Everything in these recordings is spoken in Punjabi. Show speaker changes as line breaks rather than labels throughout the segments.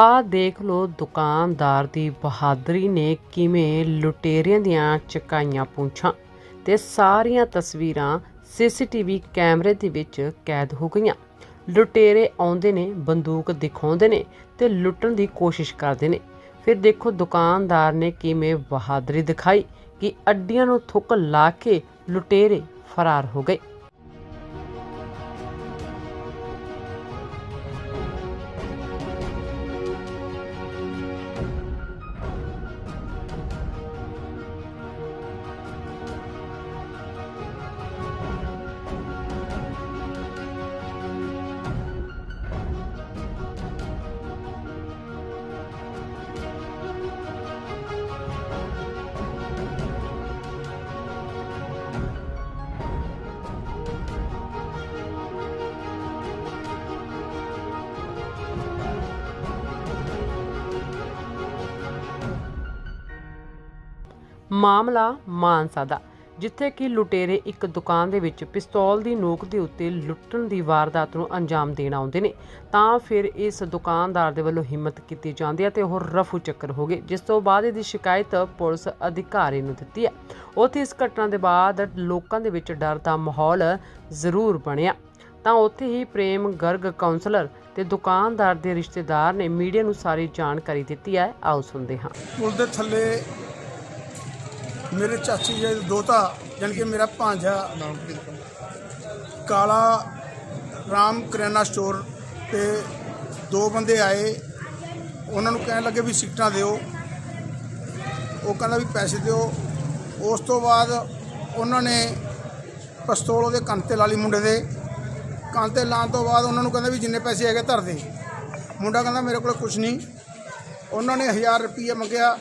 ਆਹ ਦੇਖ ਲਓ ਦੁਕਾਨਦਾਰ ਦੀ ਬਹਾਦਰੀ ਨੇ ਕਿਵੇਂ ਲੁਟੇਰਿਆਂ ਦੀਆਂ ਚਕਾਈਆਂ ਪੂੰਛਾਂ ਤੇ ਸਾਰੀਆਂ ਤਸਵੀਰਾਂ ਸੀਸੀਟੀਵੀ ਕੈਮਰੇ ਦੇ ਵਿੱਚ ਕੈਦ ਹੋ ਗਈਆਂ। ਲੁਟੇਰੇ ਆਉਂਦੇ ਨੇ, ਬੰਦੂਕ ਦਿਖਾਉਂਦੇ ਨੇ ਤੇ ਲੁੱਟਣ ਦੀ ਕੋਸ਼ਿਸ਼ ਕਰਦੇ ਨੇ। ਫਿਰ ਦੇਖੋ ਦੁਕਾਨਦਾਰ ਨੇ ਕਿਵੇਂ ਬਹਾਦਰੀ ਦਿਖਾਈ ਕਿ ਅੱਡੀਆਂ ਨੂੰ ਥੁੱਕ ਲਾ ਕੇ ਲੁਟੇਰੇ ਫਰਾਰ ਹੋ ਗਏ। ਮਾਮਲਾ ਮਾਨਸਾ ਦਾ, ਜਿੱਥੇ ਕਿ ਲੁਟੇਰੇ ਇੱਕ ਦੁਕਾਨ ਦੇ ਵਿੱਚ ਪਿਸਤੌਲ ਦੀ ਨੋਕ ਦੇ ਉੱਤੇ ਲੁੱਟਣ ਦੀ ਵਾਰਦਾਤ ਨੂੰ ਅੰਜਾਮ ਦੇਣ ਆਉਂਦੇ ਨੇ। ਤਾਂ ਫਿਰ ਇਸ ਦੁਕਾਨਦਾਰ ਦੇ ਵੱਲੋਂ ਹਿੰਮਤ ਕੀਤੀ ਜਾਂਦੀ ਹੈ ਤੇ ਉਹ ਰਫੂ ਚੱਕਰ ਹੋ ਗਏ, ਜਿਸ ਤੋਂ ਬਾਅਦ ਇਹਦੀ ਸ਼ਿਕਾਇਤ ਪੁਲਿਸ ਅਧਿਕਾਰੀ ਨੂੰ ਦਿੱਤੀ ਹੈ। ਉੱਥੇ ਇਸ ਘਟਨਾ ਦੇ ਬਾਅਦ ਲੋਕਾਂ ਦੇ ਵਿੱਚ ਡਰ ਦਾ ਮਾਹੌਲ ਜ਼ਰੂਰ ਬਣਿਆ। ਤਾਂ ਉੱਥੇ ਹੀ ਪ੍ਰੇਮ ਗਰਗ ਕਾਉਂਸਲਰ ਤੇ ਦੁਕਾਨਦਾਰ ਦੇ ਰਿਸ਼ਤੇਦਾਰ ਨੇ ਮੀਡੀਆ ਨੂੰ ਸਾਰੀ ਜਾਣਕਾਰੀ ਦਿੱਤੀ ਹੈ। ਆਓ ਸੁਣਦੇ ਹਾਂ।
ਪੁਲ ਦੇ ਥੱਲੇ ਮੇਰੇ ਚਾਚੀ ਜੀ ਦਾ ਦੋਤਾ, ਜਾਣੀ ਕਿ ਮੇਰਾ ਭਾਂਜਾ ਕਾਲਾ ਰਾਮ ਕਰਿਆਨਾ ਸਟੋਰ ਤੇ ਦੋ ਬੰਦੇ ਆਏ। ਉਹਨਾਂ ਨੂੰ ਕਹਿਣ ਲੱਗੇ ਵੀ ਸਿਗਟਾਂ ਦਿਓ। ਉਹ ਕਹਿੰਦਾ ਵੀ ਪੈਸੇ ਦਿਓ। ਉਸ ਤੋਂ ਬਾਅਦ ਉਹਨਾਂ ਨੇ ਪਿਸਤੌਲ ਉਹਦੇ ਕੰਨ ਤੇ ਲਾ ਲਈ ਮੁੰਡੇ ਦੇ। ਕੰਨ ਤੇ ਲਾਉਣ ਤੋਂ ਬਾਅਦ ਉਹਨਾਂ ਨੂੰ ਕਹਿੰਦਾ ਵੀ ਜਿੰਨੇ ਪੈਸੇ ਹੈਗੇ ਧਰ ਦੇ। ਮੁੰਡਾ ਕਹਿੰਦਾ, ਮੇਰੇ ਕੋਲ ਕੁਝ ਨਹੀਂ। ਉਹਨਾਂ ਨੇ 1000 ਰੁਪਏ ਮੰਗਿਆ।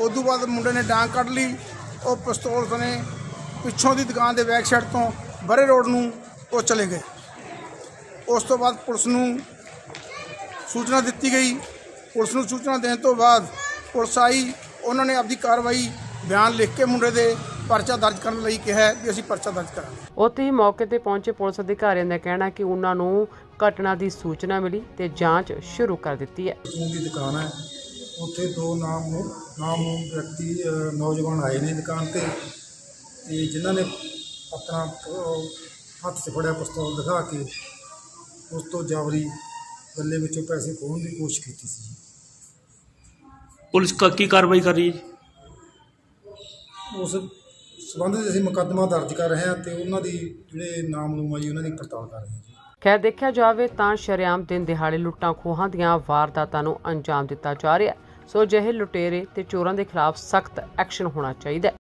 ਉਸ ਤੋਂ ਬਾਅਦ ਮੁੰਡੇ ਨੇ ਡਾਂਗ ਕੱਢ ਲਈ ਉਹ ਪਿਸਤੌਲ ਸਨੇ ਪਿੱਛੋਂ ਦੀ ਦੁਕਾਨ ਦੇ ਬੈਕ ਸਾਈਡ ਤੋਂ ਬਰੇ ਰੋਡ ਨੂੰ ਉਹ ਚਲੇ ਗਏ। ਉਸ ਤੋਂ ਬਾਅਦ ਪੁਲਿਸ ਨੂੰ ਸੂਚਨਾ ਦਿੱਤੀ ਗਈ। ਪੁਲਿਸ ਨੂੰ ਸੂਚਨਾ ਦੇਣ ਤੋਂ ਬਾਅਦ ਪੁਲਿਸ ਆਈ ਉਹਨਾਂ ਨੇ ਆਪਦੀ ਕਾਰਵਾਈ ਬਿਆਨ ਲਿਖ ਕੇ ਮੁੰਡੇ ਦੇ ਪਰਚਾ ਦਰਜ ਕਰਨ ਲਈ ਕਿਹਾ ਵੀ ਅਸੀਂ ਪਰਚਾ ਦਰਜ ਕਰਾਂਗੇ।
ਉੱਥੇ ਹੀ ਮੌਕੇ ਤੇ ਪਹੁੰਚੇ ਪੁਲਿਸ ਅਧਿਕਾਰੀਆਂ ਦਾ ਕਹਿਣਾ ਕਿ ਉਹਨਾਂ ਨੂੰ ਘਟਨਾ ਦੀ ਸੂਚਨਾ ਮਿਲੀ ਤੇ ਜਾਂਚ ਸ਼ੁਰੂ ਕਰ ਦਿੱਤੀ ਹੈ।
ਦੀ ਦੁਕਾਨ ਹੈ। ਉੱਥੇ ਦੋ ਨਾਮ ਨਾਮ ਵਿਅਕਤੀ ਨੌਜਵਾਨ ਆਏ ਨੇ ਦੁਕਾਨ ਤੇ। ਤੇ ਜਿਨ੍ਹਾਂ ਨੇ ਆਪਣਾ ਹੱਥ 'ਚ ਫੜਿਆ ਪਿਸਤੌਲ ਦਿਖਾ ਕੇ ਉਸ ਤੋਂ ਜਾਵਰੀ ਗੱਲੇ ਵਿੱਚੋਂ ਪੈਸੇ ਖੋਹਣ ਦੀ ਕੋਸ਼ਿਸ਼ ਕੀਤੀ ਸੀ।
ਪੁਲਿਸ ਕ- ਕੀ ਕਾਰਵਾਈ ਕਰ ਰਹੀ ਹੈ?
ਉਸ ਸਬੰਧ ਵਿੱਚ ਅਸੀਂ ਮੁਕੱਦਮਾ ਦਰਜ ਕਰ ਰਹੇ ਹਾਂ ਤੇ ਉਹਨਾਂ ਦੀ ਜਿਹੜੇ ਨਾਮ ਨੂੰ ਆ ਜੀ ਉਹਨਾਂ ਦੀ ਪੜਤਾਲ ਕਰ ਰਹੇ ਹਾਂ ਜੀ।
ਖੈਰ ਦੇਖਿਆ ਜਾਵੇ ਤਾਂ ਸ਼ਰੇਆਮ ਦਿਨ ਦਿਹਾੜੇ ਲੁੱਟਾਂ ਖੋਹਾਂ ਦੀਆਂ ਵਾਰਦਾਤਾਂ ਨੂੰ ਅੰਜਾਮ ਦਿੱਤਾ ਜਾ ਰਿਹਾ ਹੈ। ਸੋ ਅਜਿਹੇ ਲੁਟੇਰੇ ਤੇ ਚੋਰਾਂ ਦੇ ਖਿਲਾਫ ਸਖਤ ਐਕਸ਼ਨ ਹੋਣਾ ਚਾਹੀਦਾ ਹੈ।